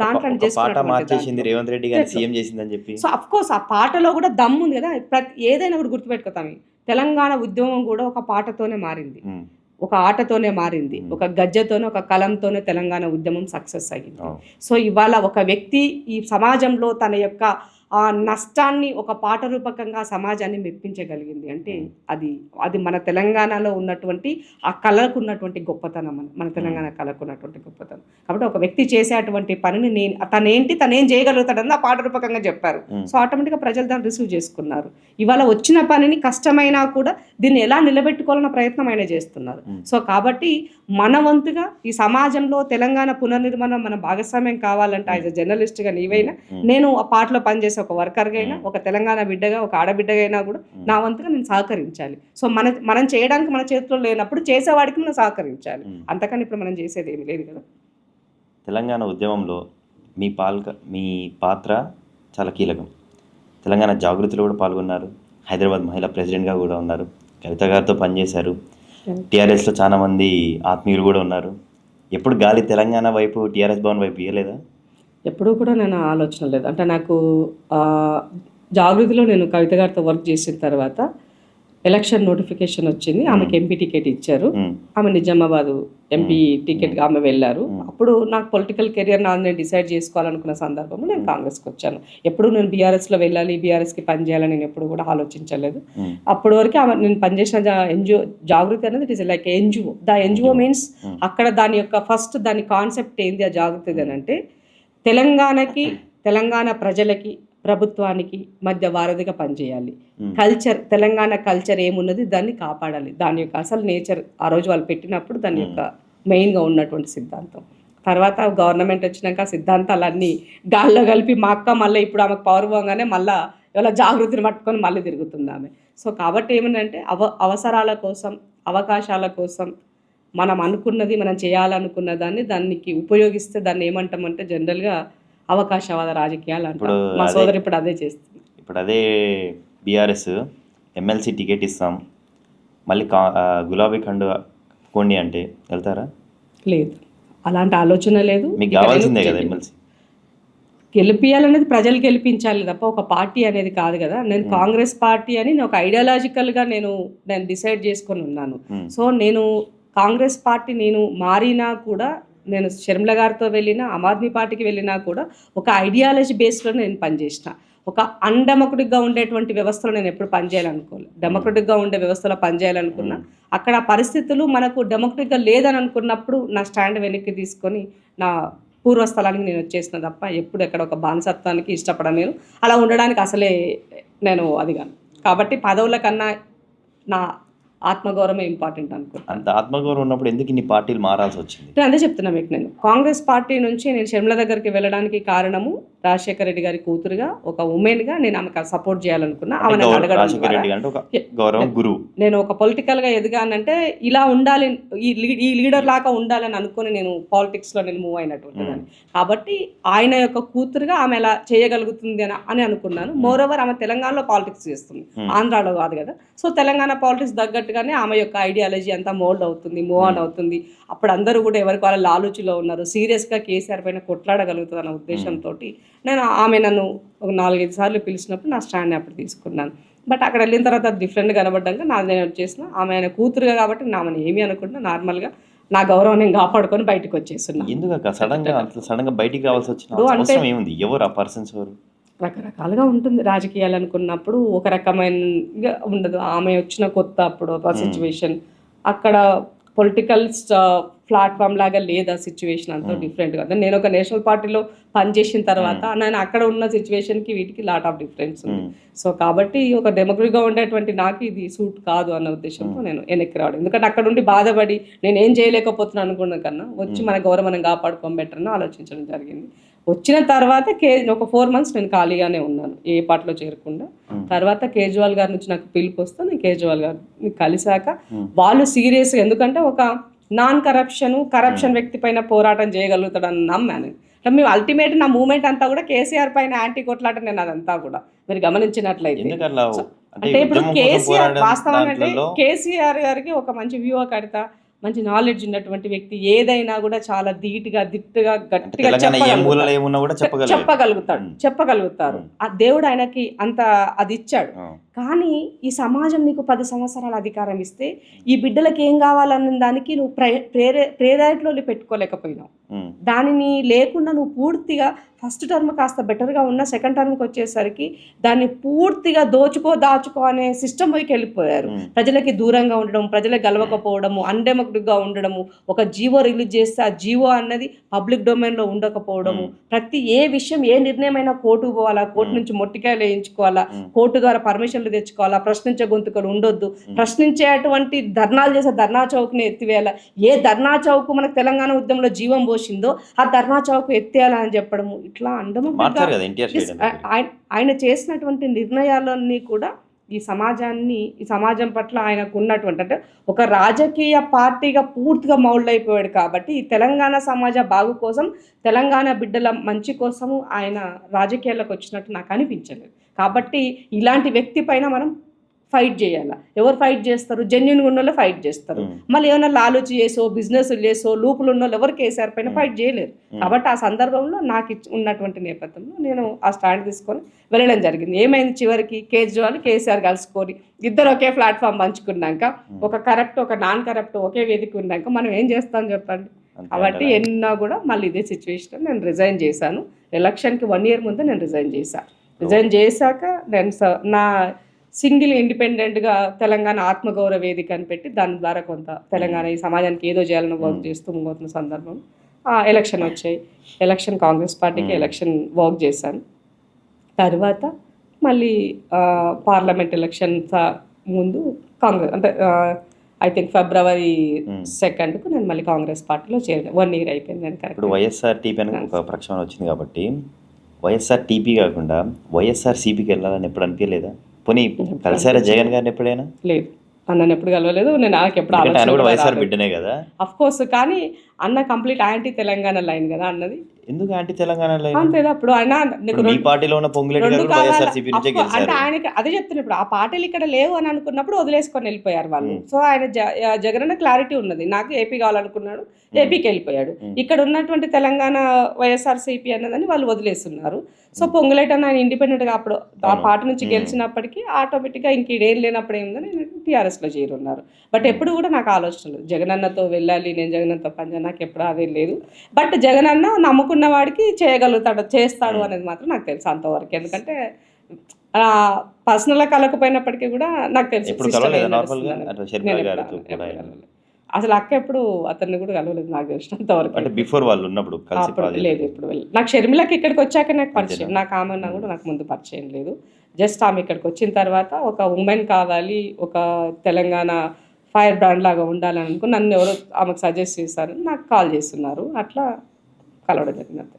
దాంట్లో ఒక పాట చేసుకున్నటువంటి మార్చేసింది దాంట్లో. రేవంత్ రెడ్డి గారిని ఎట్లా? సీఎం చేసిందని చెప్పి సో అఫ్ కోర్స్ ఆ పాటలో కూడా దమ్ము ఉంది కదా ప్రతి ఏదైనా కూడా గుర్తుపెట్టుకోతాం తెలంగాణ ఉద్యమం కూడా ఒక పాటతోనే మారింది ఒక ఆటతోనే మారింది. ఒక గజ్జతోనే ఒక కలంతోనే తెలంగాణ ఉద్యమం సక్సెస్ అయ్యింది. సో ఇవాళ ఒక వ్యక్తి ఈ సమాజంలో తన యొక్క ఆ నష్టాన్ని ఒక పాట రూపకంగా సమాజాన్ని మెప్పించగలిగింది. అంటే. అది అది మన తెలంగాణలో ఉన్నటువంటి ఆ కళకు ఉన్నటువంటి గొప్పతనం మన మన తెలంగాణ కళకు ఉన్నటువంటి గొప్పతనం. కాబట్టి ఒక వ్యక్తి చేసేటువంటి పనిని నేను తనేంటి తనేం చేయగలుగుతాడని ఆ పాట రూపకంగా చెప్పారు. సో ఆటోమేటిక్గా ప్రజలు దాన్ని రిసీవ్ చేసుకున్నారు. ఇవాళ వచ్చిన పనిని కష్టమైనా కూడా దీన్ని ఎలా నిలబెట్టుకోవాలన్న ప్రయత్నం ఆయన చేస్తున్నారు. సో కాబట్టి మన వంతుగా ఈ సమాజంలో తెలంగాణ పునర్నిర్మాణం మన భాగస్వామ్యం కావాలంటే యాజ్ అ జర్నలిస్ట్గా నీవైనా ఉమ్, నేను ఆ పాటలో పనిచేసే ఒక వర్కర్గా అయినా Hmm. ఒక తెలంగాణ బిడ్డగా ఒక ఆడబిడ్డగా అయినా కూడా ఉమ్, నా వంతుగా నేను సహకరించాలి. సో మన మనం చేయడానికి మన చేతిలో లేనప్పుడు చేసేవాడికి మనం సహకరించాలి. అంతకని ఇప్పుడు మనం చేసేది ఏమీ లేదు కదా. తెలంగాణ ఉద్యమంలో మీ పాల్క మీ పాత్ర చాలా కీలకం. తెలంగాణ జాగృతిలో కూడా పాల్గొన్నారు. హైదరాబాద్ మహిళా ప్రెసిడెంట్గా కూడా ఉన్నారు. కవిత గారితో పనిచేశారు. టీఆర్ఎస్లో చాలా మంది ఆత్మీయులు కూడా ఉన్నారు. ఎప్పుడు గాలి తెలంగాణ వైపు టీఆర్ఎస్ భవన్ వైపు ఇవ్వలేదా ఎప్పుడూ కూడా నేను ఆలోచన లేదు. అంటే నాకు జాగృతిలో నేను కవిత గారితో వర్క్ చేసిన తర్వాత ఎలక్షన్ నోటిఫికేషన్ వచ్చింది. ఆమెకి ఎంపీ టికెట్ ఇచ్చారు. ఉమ్, ఆమె నిజామాబాద్ ఎంపీ టికెట్ ఆమె వెళ్ళారు. Hmm. అప్పుడు నాకు పొలిటికల్ కెరియర్ నాది నేను డిసైడ్ చేసుకోవాలనుకున్న సందర్భంలో నేను కాంగ్రెస్కి వచ్చాను. ఎప్పుడు నేను బీఆర్ఎస్లో వెళ్ళాలి బీఆర్ఎస్కి పని చేయాలని నేను ఎప్పుడు కూడా ఆలోచించలేదు. అప్పటి వరకు ఆమె నేను పనిచేసిన ఎన్జిఓ జాగృతి అనేది it is like NGO the NGO means Hmm. అక్కడ దాని యొక్క ఫస్ట్ దాని కాన్సెప్ట్ ఏంది ఆ జాగృతి అని అంటే తెలంగాణకి తెలంగాణ ప్రజలకి ప్రభుత్వానికి మధ్య వారధిగా పనిచేయాలి. కల్చర్ తెలంగాణ కల్చర్ ఏమున్నది దాన్ని కాపాడాలి. దాని యొక్క అసలు నేచర్ ఆ రోజు వాళ్ళు పెట్టినప్పుడు దాని యొక్క మెయిన్గా ఉన్నటువంటి సిద్ధాంతం. తర్వాత గవర్నమెంట్ వచ్చినాక సిద్ధాంతాలన్నీ గాల్లో కలిపి మా అక్క మళ్ళీ ఇప్పుడు ఆమెకు పవర్ పోగానే మళ్ళీ ఇవాళ జాగృతిని పట్టుకొని మళ్ళీ తిరుగుతుంది ఆమె. సో కాబట్టి ఏమంటే అవ అవసరాల కోసం అవకాశాల కోసం మనం అనుకున్నది మనం చేయాలనుకున్న దాన్ని దానికి ఉపయోగిస్తే దాన్ని ఏమంటామంటే జనరల్గా అవకాశవాద రాజకీయాలు అంటాం. ఇప్పుడు మా సోదరు ఇప్పుడు అదే చేస్తుంది. ఇప్పుడు అదే బీఆర్ఎస్ ఎమ్మెల్సీ టికెట్ ఇస్తాం. మళ్ళీ కా గులాబీ ఖండు కొండి అంటే వెళ్తారా? లేదు. అలాంటి ఆలోచన లేదు. మీకు కావాల్సిందే కదా ఎమ్మెల్సీ? గెలిపియాలనేది ప్రజలు గెలిపించాలి తప్ప ఒక పార్టీ అనేది కాదు కదా. నేను కాంగ్రెస్ పార్టీ అని ఒక ఐడియాలజికల్గా నేను నేను డిసైడ్ చేసుకొని ఉన్నాను. సో నేను కాంగ్రెస్ పార్టీ నేను మారినా కూడా నేను షర్మిల గారితో వెళ్ళినా ఆమ్ ఆద్మీ పార్టీకి వెళ్ళినా కూడా ఒక ఐడియాలజీ బేస్లో నేను పనిచేసిన. ఒక అన్డెమోక్రటిక్గా ఉండేటువంటి వ్యవస్థలో నేను ఎప్పుడు పనిచేయాలనుకోలేదు డెమోక్రటిక్గా ఉండే వ్యవస్థలో పనిచేయాలనుకున్నా అక్కడ పరిస్థితులు మనకు డెమోక్రటిక్గా లేదని అనుకున్నప్పుడు నా స్టాండ్ వెనక్కి తీసుకొని నా పూర్వస్థలానికి నేను వచ్చేసిన తప్ప ఎప్పుడు ఎక్కడ ఒక బానిసత్వానికి ఇష్టపడను నేను అలా ఉండడానికి అసలే నేను అదిగాను కాబట్టి పదవుల కన్నా నా ఆత్మగౌరవమే ఇంపార్టెంట్ అనుకుంటాను అంత ఆత్మగౌరవం ఉన్నప్పుడు ఎందుకు ఇన్ని పార్టీలు మారాల్సి వచ్చింది? అదే చెప్తున్నా మీకు నేను. కాంగ్రెస్ పార్టీ నుంచి నేను షర్మిల దగ్గరికి వెళ్ళడానికి కారణము రాజశేఖర రెడ్డి గారి కూతురుగా ఒక ఉమెన్గా నేను ఆమెకు సపోర్ట్ చేయాలనుకున్నా ఆమె గౌరవ- అడగడం గౌరవం నేను ఒక పొలిటికల్గా ఎదిగానంటే ఇలా ఉండాలి ఈ లీడర్ లాగా ఉండాలని అనుకుని నేను పాలిటిక్స్లో నేను మూవ్ అయినటువంటి కాబట్టి ఆయన యొక్క కూతురుగా ఆమె ఎలా చేయగలుగుతుంది అని అని అనుకున్నాను. మోర్ ఓవర్ ఆమె తెలంగాణలో పాలిటిక్స్ చేస్తుంది. ఆంధ్రాలో కాదు కదా. సో తెలంగాణ పాలిటిక్స్ తగ్గట్టుగానే ఆమె యొక్క ఐడియాలజీ అంతా మోల్డ్ అవుతుంది మూవ్ ఆన్ అవుతుంది. అప్పుడు అందరూ కూడా ఎవరికి వాళ్ళ లాలుచిలో ఉన్నారు. సీరియస్గా కేసీఆర్ పైన కొట్లాడగలుగుతుంది అన్న ఉద్దేశంతో నేను ఆమె నన్ను ఒక నాలుగైదు సార్లు పిలిచినప్పుడు నా స్టాండ్ అప్పుడు తీసుకున్నాను. బట్ అక్కడ వెళ్ళిన తర్వాత డిఫరెంట్ కనబడ్డాక నాది నేను వచ్చేసిన ఆమె ఆయన కూతురుగా కాబట్టి నా ఆమెను ఏమీ అనుకుంటున్నా నార్మల్గా నా గౌరవం నేను కాపాడుకొని బయటకు వచ్చేస్తున్నా. ఎందుకు సడన్గా సడన్గా బయటికి రావాల్సి వచ్చిన అవసరం ఏముంది? ఎవరు ఆ పర్సన్స్ ఎవరు? రకరకాలుగా ఉంటుంది. రాజకీయాలు అనుకున్నప్పుడు ఒక రకమైన ఉండదు. ఆమె వచ్చిన కొత్త అప్పుడు ఆ సిచ్యువేషన్ అక్కడ పొలిటికల్ ప్లాట్ఫామ్ లాగా లేదు ఆ సిచ్యువేషన్ అంతా డిఫరెంట్ కదా నేను ఒక నేషనల్ పార్టీలో పనిచేసిన తర్వాత నేను అక్కడ ఉన్న సిచ్యువేషన్కి వీటికి లాట్ ఆఫ్ డిఫరెన్స్ ఉంది. సో కాబట్టి ఒక డెమోక్రటిక్గా ఉండేటువంటి నాకు ఇది సూట్ కాదు అన్న ఉద్దేశంతో నేను వెనక్కి రావడం. ఎందుకంటే అక్కడ ఉండి బాధపడి నేను ఏం చేయలేకపోతున్నాను అనుకున్న కన్నా వచ్చి మన గౌరవం మనం కాపాడుకోవడం బెటర్ అని ఆలోచించడం జరిగింది. వచ్చిన తర్వాత కే ఒక ఫోర్ మంత్స్ నేను ఖాళీగానే ఉన్నాను ఏ పాటలో చేరకుండా. తర్వాత కేజ్రీవాల్ గారి నుంచి నాకు పిలుపు వస్తే నేను కేజ్రీవాల్ గారిని కలిశాక వాళ్ళు సీరియస్గా ఎందుకంటే ఒక నాన్ కరప్షన్ కరప్షన్ వ్యక్తి పైన పోరాటం చేయగలుగుతాడని నమ్మాను అంటే మేము అల్టిమేట్ నా మూమెంట్ అంతా కూడా కేసీఆర్ పైన యాంటీ కొట్లాట నేను అదంతా కూడా. మీరు గమనించినట్లయితే. అంటే ఇప్పుడు కేసీఆర్ వాస్తవం అంటే కేసీఆర్ గారికి ఒక మంచి వ్యూ కడతా మంచి నాలెడ్జ్ ఉన్నటువంటి వ్యక్తి ఏదైనా కూడా చాలా ధీటుగా దిట్టుగా గట్టిగా చెప్పగలుగుతాడు. చెప్పగలుగుతాడు. చెప్పగలుగుతారు. ఆ దేవుడు ఆయనకి అంత అది ఇచ్చాడు. కానీ ఈ సమాజం నీకు పది సంవత్సరాల అధికారం ఇస్తే ఈ బిడ్డలకి ఏం కావాలన్న దానికి నువ్వు ప్రే ప్రేరే ప్రేరేట్లో పెట్టుకోలేకపోయినావు. దానిని లేకుండా నువ్వు పూర్తిగా ఫస్ట్ టర్మ్ కాస్త బెటర్గా ఉన్న సెకండ్ టర్మ్కి వచ్చేసరికి దాన్ని పూర్తిగా దోచుకో దాచుకో అనే సిస్టమ్ వైకి వెళ్ళిపోయారు ప్రజలకి దూరంగా ఉండడం ప్రజలకు గెలవకపోవడము అన్డెమోక్రటిక్గా ఉండడము ఒక జీవో రిలీజ్ చేస్తే ఆ జీవో అన్నది పబ్లిక్ డొమైన్లో ఉండకపోవడము. ప్రతి ఏ విషయం ఏ నిర్ణయమైనా కోర్టుకు పోవాలా కోర్టు. నుంచి మొట్టికాయలు వేయించుకోవాలా. కోర్టు ద్వారా పర్మిషన్లు తెచ్చుకోవాలా ప్రశ్నించే గొంతుకలు ఉండొద్దు. ప్రశ్నించేటువంటి ధర్నాలు చేసే ధర్నా చౌక్ని ఎత్తివేయాలా ఏ ధర్నా చౌక్ మనకు తెలంగాణ ఉద్యమంలో జీవం పోసిందో ఆ ధర్నా చౌక్ ఎత్తేయాలని చెప్పడము ఇట్లా ఆయన ఆయన చేసినటువంటి నిర్ణయాలన్నీ కూడా ఈ సమాజాన్ని ఈ సమాజం పట్ల ఆయనకు ఉన్నటువంటి అంటే ఒక రాజకీయ పార్టీగా పూర్తిగా మౌల్డ్ అయిపోయాడు కాబట్టి ఈ తెలంగాణ సమాజ బాగు కోసం తెలంగాణ బిడ్డల మంచి కోసము ఆయన రాజకీయాల్లోకి వచ్చినట్టు నాకు అనిపించలేదు. కాబట్టి ఇలాంటి వ్యక్తి పైన మనం ఫైట్ చేయాలి. ఎవరు ఫైట్ చేస్తారు? జెన్యున్గా ఉన్న వాళ్ళు ఫైట్ చేస్తారు. మళ్ళీ ఏమైనా లాలూచి చేసో బిజినెస్ చేసో లూపులు ఉన్న వాళ్ళు ఎవరు కేసీఆర్ పైన. ఫైట్ చేయలేరు. కాబట్టి ఆ సందర్భంలో నాకు ఇచ్చి- ఉన్నటువంటి నేపథ్యంలో నేను ఆ స్టాండ్ తీసుకొని వెళ్ళడం జరిగింది. ఏమైంది చివరికి? కేజ్రీవాల్ కేసీఆర్ కలుసుకొని ఇద్దరు ఒకే ప్లాట్ఫామ్ పంచుకున్నాక ఒక కరప్ట్ ఒక నాన్ కరప్ట్ ఒకే వేదిక ఉన్నాక మనం ఏం చేస్తాం చెప్పండి? కాబట్టి? ఎన్నో కూడా మళ్ళీ ఇదే సిచ్యువేషన్ నేను రిజైన్ చేశాను. ఎలక్షన్కి వన్ ఇయర్ ముందు నేను రిజైన్ చేశాను రిజైన్ చేశాక నేను నా సింగిల్ ఇండిపెండెంట్గా తెలంగాణ ఆత్మగౌరవ వేదిక అని పెట్టి దాని ద్వారా కొంత తెలంగాణ ఈ సమాజానికి ఏదో చేయాలని వర్క్. చేస్తూ ముంగోతున్న సందర్భం. ఆ ఎలక్షన్ వచ్చాయి. ఎలక్షన్ కాంగ్రెస్ పార్టీకి. ఎలక్షన్ వర్క్ చేశాను. తర్వాత మళ్ళీ పార్లమెంట్ ఎలక్షన్ ముందు కాంగ్రెస్ అంటే ఐ థింక్ ఫిబ్రవరి. సెకండ్కు నేను మళ్ళీ కాంగ్రెస్ పార్టీలో చేరాను. వన్ ఇయర్ అయిపోయింది నేను ఇప్పుడు కరెక్ట్ వైఎస్ఆర్ టీపీ అని ఒక ప్రక్షాళన వచ్చింది కాబట్టి వైఎస్ఆర్ టీపీ కాకుండా వైఎస్ఆర్ సిపికి వెళ్ళాలని ఎప్పుడు అనిపించలేదా? పోనీ కలిసారా జగన్ గారిని ఎప్పుడైనా? లేదు. అన్నని ఎప్పుడు కలవలేదు నేను నాకు ఎప్పుడు వైఎస్ఆర్ ఆలోచన బిడ్డనే కదా. అఫ్ కోర్స్ కానీ అన్న కంప్లీట్ యాంటీ తెలంగాణ లైన్ కదా అన్నది. ఎందుకు యాంటీ తెలంగాణ అంతేదా అప్పుడు ఆయన మీ పార్టీలో ఉన్న పొంగులేటి గారు నుంచే అంటే ఆయనకి అదే చెప్తున్నా ఇప్పుడు ఆ పార్టీలు ఇక్కడ లేవు అని అనుకున్నప్పుడు వదిలేసుకొని వెళ్ళిపోయారు వాళ్ళు. సో ఆయన జ- ఆ జగనన్న క్లారిటీ ఉన్నది. నాకు ఏపీ కావాలనుకున్నాడు ఏపీకి వెళ్ళిపోయాడు. ఇక్కడ ఉన్నటువంటి తెలంగాణ వైఎస్ఆర్ సిపి అన్నదని వాళ్ళు వదిలేస్తున్నారు. సో పొంగులేట ఆయన ఇండిపెండెంట్గా అప్పుడు ఆ. పార్టీ నుంచి. గెలిచినప్పటికీ ఆటోమేటిక్గా ఇంక ఈడేం లేనప్పుడు ఏందని టీఆర్ఎస్లో చేరున్నారు. బట్ ఎప్పుడు కూడా నాకు ఆలోచన లేదు జగనన్నతో వెళ్ళాలి నేను జగనన్నతో పనిచేయాలి నాకు ఎప్పుడు అదే లేదు. బట్ జగనన్న నమ్ముకున్న వాడికి చేయగలుగుతాడు చేస్తాడు. అనేది మాత్రం నాకు తెలుసు అంతవరకు. ఎందుకంటే పర్సనల్ కలకపోయినప్పటికీ కూడా నాకు తెలుసు అసలు అక్క ఎప్పుడు అతన్ని కూడా కలవలేదు నాకు తెలిసినంతవరకు అంటే బిఫోర్ వాళ్ళు ఉన్నప్పుడు అప్పుడు లేదు ఎప్పుడు వెళ్ళి నాకు షర్మిలకి ఇక్కడికి వచ్చాక నాకు పరిచయం? నాకు ఆమె కూడా నాకు ముందు పరిచయం లేదు. జస్ట్ ఆమె ఇక్కడికి వచ్చిన తర్వాత ఒక ఉమెన్ కావాలి ఒక తెలంగాణ ఫైర్ బ్రాండ్ లాగా ఉండాలని అనుకుని నన్ను ఎవరో ఆమెకు సజెస్ట్ చేశారు నాకు కాల్ చేస్తున్నారు అట్లా కలవడం జరిగింది అంతే.